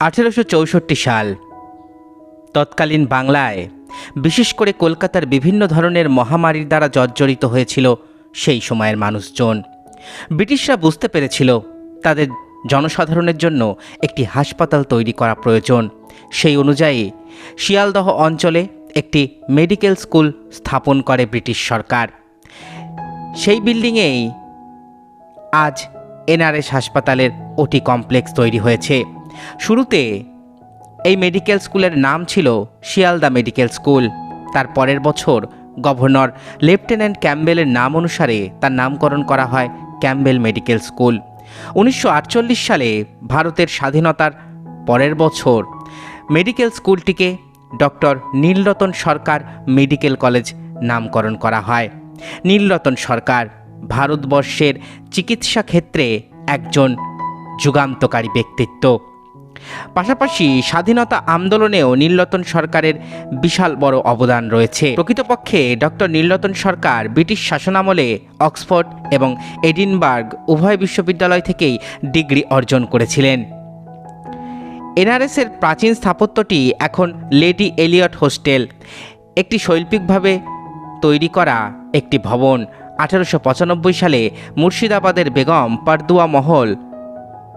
আঠেরোশো চৌষট্টি সাল। তৎকালীন বাংলায়, বিশেষ করে কলকাতার বিভিন্ন ধরনের মহামারীর দ্বারা জর্জরিত হয়েছিল সেই সময়ের মানুষজন। ব্রিটিশরা বুঝতে পেরেছিল তাদের জনসাধারণের জন্য একটি হাসপাতাল তৈরি করা প্রয়োজন। সেই অনুযায়ী, শিয়ালদহ অঞ্চলে একটি মেডিকেল স্কুল স্থাপন করে ব্রিটিশ সরকার। সেই বিল্ডিংয়েই আজ এনআরএস হাসপাতালের ওটি কমপ্লেক্স তৈরি হয়েছে। শুরুতে এই মেডিকেল স্কুলের নাম ছিল শিয়ালদা মেডিকেল স্কুল তার পরের বছর গভর্নর লেফটেন্যান্ট ক্যাম্বেলের নাম অনুসারে তার নামকরণ করা হয় ক্যাম্বেল মেডিকেল স্কুল উনিশশো আটচল্লিশ সালে ভারতের স্বাধীনতার পরের বছর medical স্কুলটিকে doctor Nilratan Sarkar medical college নামকরণ করা হয়। নীলরতন সরকার ভারতবর্ষের চিকিৎসা ক্ষেত্রে একজন যুগান্তকারী ব্যক্তিত্ব। পাশাপাশি স্বাধীনতা আন্দোলনেও নীলরতন সরকারের বিশাল বড় অবদান রয়েছে। প্রকৃতপক্ষে ডক্টর নীলরতন সরকার ব্রিটিশ শাসনামলে অক্সফোর্ড এবং এডিনবার্গ উভয় বিশ্ববিদ্যালয় থেকেই ডিগ্রি অর্জন করেছিলেন। এনআরএসের প্রাচীন স্থাপত্যটি এখন লেডি এলিয়ট হোস্টেল, একটি শৈল্পিকভাবে তৈরি করা একটি ভবন। আঠারোশো পঁচানব্বই সালে মুর্শিদাবাদের বেগম পারদুয়া মহল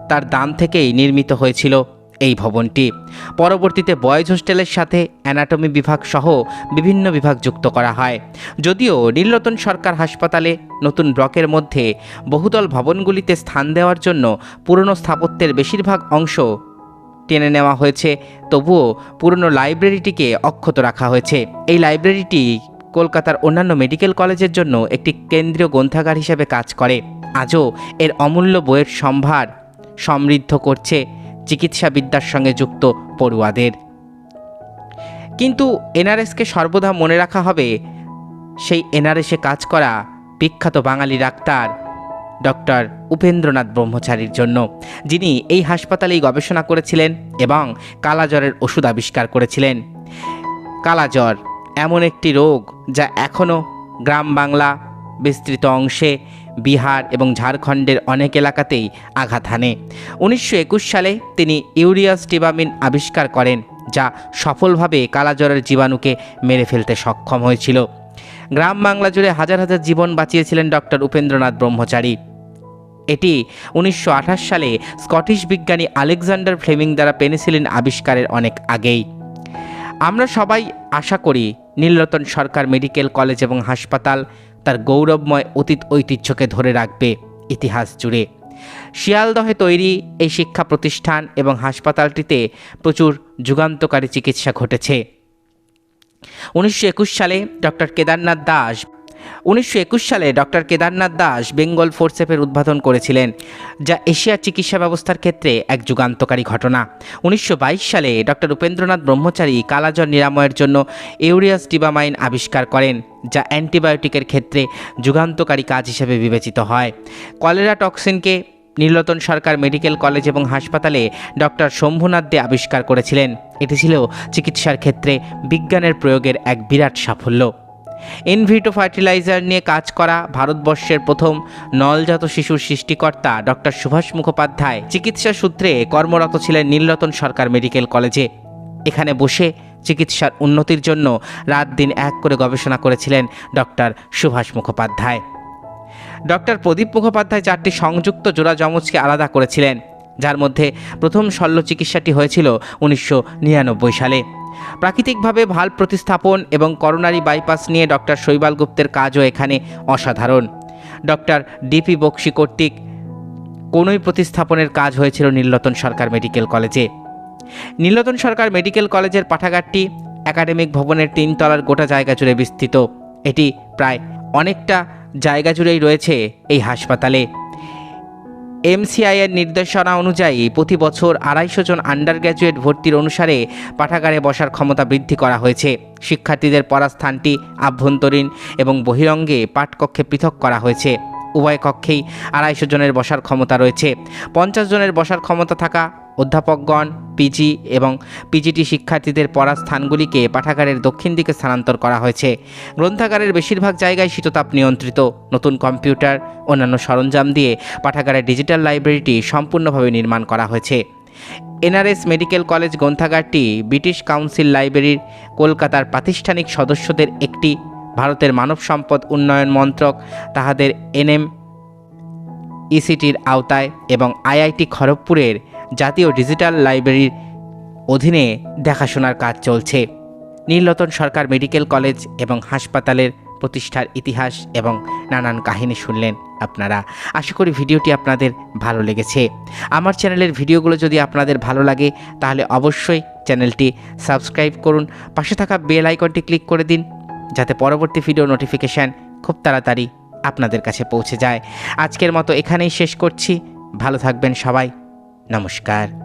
তার দান থেকেই নির্মিত হয়েছিল। এই ভবনটি। পরবর্তীতে বয়েজ হোস্টেলের সাথে অ্যানাটমি বিভাগ সহ বিভিন্ন বিভাগ যুক্ত করা হয়। যদিও নীলরতন সরকার হাসপাতালে নতুন ব্লকের মধ্যে বহুতল ভবনগুলিতে স্থান দেওয়ার জন্য পুরনো স্থাপত্যের বেশিরভাগ অংশ টেনে নেওয়া হয়েছে, তবুও পুরনো লাইব্রেরিটিকে অক্ষত রাখা হয়েছে। এই লাইব্রেরিটি কলকাতার অন্যান্য মেডিকেল কলেজের জন্য একটি কেন্দ্রীয় গ্রন্থাগার হিসেবে কাজ করে। আজও এর অমূল্য বইয়ের সম্ভার সমৃদ্ধ করছে। চিকিৎসাবিদ্যার সঙ্গে যুক্ত পড়ুয়াদের। কিন্তু এনআরএসকে সর্বদা মনে রাখা হবে, সেই এনআরএসে কাজ করা বিখ্যাত বাঙালি ডাক্তার ডক্টর উপেন্দ্রনাথ ব্রহ্মচারীর জন্য, যিনি এই হাসপাতালেই গবেষণা করেছিলেন এবং কালাজ্বরের ওষুধ আবিষ্কার করেছিলেন। কালাজ্বর এমন একটি রোগ যা এখনও গ্রাম বাংলা বিস্তৃত অংশে বিহার এবং ঝাড়খণ্ডের অনেক এলাকাতেই আঘাত হানে। উনিশশো একুশ সালে তিনি ইউরিয়াস টিবামিন আবিষ্কার করেন, যা সফলভাবে কালাজ্বরের জীবাণুকে মেরে ফেলতে সক্ষম হয়েছিল। গ্রাম বাংলা জুড়ে হাজার হাজার জীবন বাঁচিয়েছিলেন ডক্টর উপেন্দ্রনাথ ব্রহ্মচারী। এটি উনিশশো আঠাশ সালে স্কটিশ বিজ্ঞানী আলেকজান্ডার ফ্লেমিং দ্বারা পেনিসিলিন আবিষ্কারের অনেক আগেই। আমরা সবাই আশা করি, নীলরতন সরকার মেডিকেল কলেজ এবং হাসপাতাল তার গৌরবময় অতীত ঐতিহ্যকে ধরে রাখবে ইতিহাস জুড়ে। শিয়ালদহে তৈরি এই শিক্ষা প্রতিষ্ঠান এবং হাসপাতালটিতে প্রচুর যুগান্তকারী চিকিৎসা ঘটেছে। উনিশশো একুশ সালে ডক্টর কেদারনাথ দাস উনিশশো একুশ সালে ডক্টর কেদারনাথ দাস বেঙ্গল ফোর্সেপের উদ্বোধন করেছিলেন, যা এশিয়ার চিকিৎসা ব্যবস্থার ক্ষেত্রে এক যুগান্তকারী ঘটনা। উনিশশো বাইশ সালে ডক্টর উপেন্দ্রনাথ ব্রহ্মচারী কালাজ্বর নিরাময়ের জন্য ইউরিয়াস ডিবামাইন আবিষ্কার করেন, যা অ্যান্টিবায়োটিকের ক্ষেত্রে যুগান্তকারী কাজ হিসেবে বিবেচিত হয়। কলেরা টক্সিনকে নীলরতন সরকার মেডিকেল কলেজ এবং হাসপাতালে ডক্টর শম্ভুনাথ দে আবিষ্কার করেছিলেন। এটি ছিল চিকিৎসার ক্ষেত্রে বিজ্ঞানের প্রয়োগের এক বিরাট সাফল্য। ইনভিটো ফার্টিলাইজার নিয়ে কাজ করা ভারতবর্ষের প্রথম নলজাত শিশুর সৃষ্টিকর্তা ডক্টর সুভাষ মুখোপাধ্যায় চিকিৎসা সূত্রে কর্মরত ছিলেন নীলরতন সরকার মেডিকেল কলেজে। এখানে বসে চিকিৎসার উন্নতির জন্য রাত দিন এক করে গবেষণা করেছিলেন ডক্টর সুভাষ মুখোপাধ্যায়। ডক্টর প্রদীপ মুখোপাধ্যায় চারটি সংযুক্ত জোড়া যমজকে আলাদা করেছিলেন, যার মধ্যে প্রথম শল্য চিকিৎসাটি হয়েছিল উনিশশো নিরানব্বই সালে। প্রাকৃতিকভাবে ভালো প্রতিস্থাপন এবং করোনারি বাইপাস নিয়ে ডক্টর শৈবাল গুপ্তের কাজও এখানে অসাধারণ। ডক্টর ডিপি বক্সি কর্তৃক কোনোই প্রতিস্থাপনের কাজ হয়েছিল নীলরতন সরকার মেডিকেল কলেজে। নীলরতন সরকার মেডিকেল কলেজের পাঠাগারটি একাডেমিক ভবনের তিনতলার গোটা জায়গা জুড়ে বিস্তৃত। এটি প্রায় অনেকটা জায়গা জুড়েই রয়েছে এই হাসপাতালে। এমসিআইয়ের নির্দেশনা অনুযায়ী প্রতি বছর আড়াইশো জন আন্ডার গ্র্যাজুয়েট ভর্তির অনুসারে পাঠাগারে বসার ক্ষমতা বৃদ্ধি করা হয়েছে। শিক্ষার্থীদের পড়ার স্থানটি আভ্যন্তরীণ এবং বহিরঙ্গে পাঠকক্ষে পৃথক করা হয়েছে। উভয় কক্ষেই আড়াইশো জনের বসার ক্ষমতা রয়েছে। পঞ্চাশ জনের বসার ক্ষমতা থাকা অধ্যাপকগণ, পিজি এবং পিজিটি শিক্ষার্থীদের পড়ার স্থানগুলিকে পাঠাগারের দক্ষিণ দিকে স্থানান্তর করা হয়েছে। গ্রন্থাগারের বেশিরভাগ জায়গায় শীততাপ নিয়ন্ত্রিত। নতুন কম্পিউটার, অন্যান্য সরঞ্জাম দিয়ে পাঠাগারের ডিজিটাল লাইব্রেরিটি সম্পূর্ণভাবে নির্মাণ করা হয়েছে। এনআরএস মেডিকেল কলেজ গ্রন্থাগারটি ব্রিটিশ কাউন্সিল লাইব্রেরির কলকাতার প্রাতিষ্ঠানিক সদস্যদের একটি, ভারতের মানব সম্পদ উন্নয়ন মন্ত্রক, তাহাদের এনএম ইসিটির আওতায় এবং আইআইটি খড়গপুরের জাতীয় ডিজিটাল লাইব্রেরির অধীনে দেখাশোনার কাজ চলছে। নীলরতন সরকার মেডিকেল কলেজ এবং হাসপাতালের প্রতিষ্ঠার ইতিহাস এবং নানান কাহিনী শুনলেন আপনারা। আশা করি ভিডিওটি আপনাদের ভালো লেগেছে। আমার চ্যানেলের ভিডিওগুলো যদি আপনাদের ভালো লাগে, তাহলে অবশ্যই চ্যানেলটি সাবস্ক্রাইব করুন। পাশে থাকা বেল আইকনটি ক্লিক করে দিন, যাতে পরবর্তী ভিডিও নোটিফিকেশান খুব তাড়াতাড়ি আপনাদের কাছে পৌঁছে যায়। আজকের মতো এখানেই শেষ করছি। ভালো থাকবেন সবাই। নমস্কার।